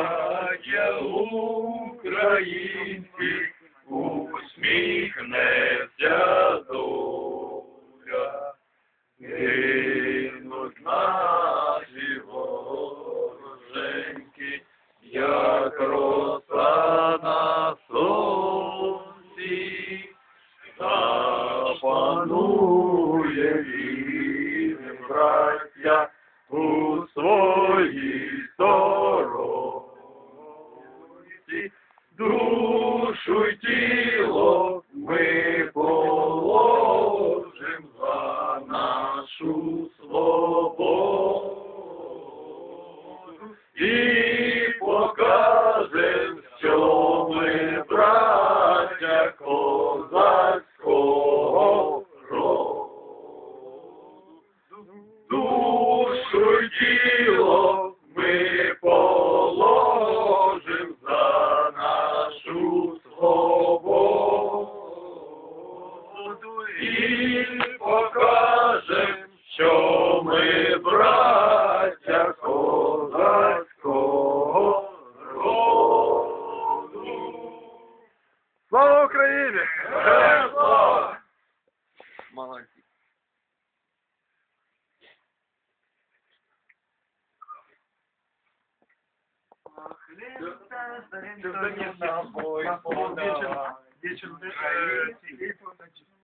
Браття українці, усміхнеться доля, гинуть наші вороженьки, як роса на сонці, запанує вірним браття нашу свободу. І покажем, що ми браття козацького роду. Душу й тіло ми положим за нашу свободу. Покажем, браття козацького роду. Слава Україні! Героям слава! Молодці. Вечер, вечер,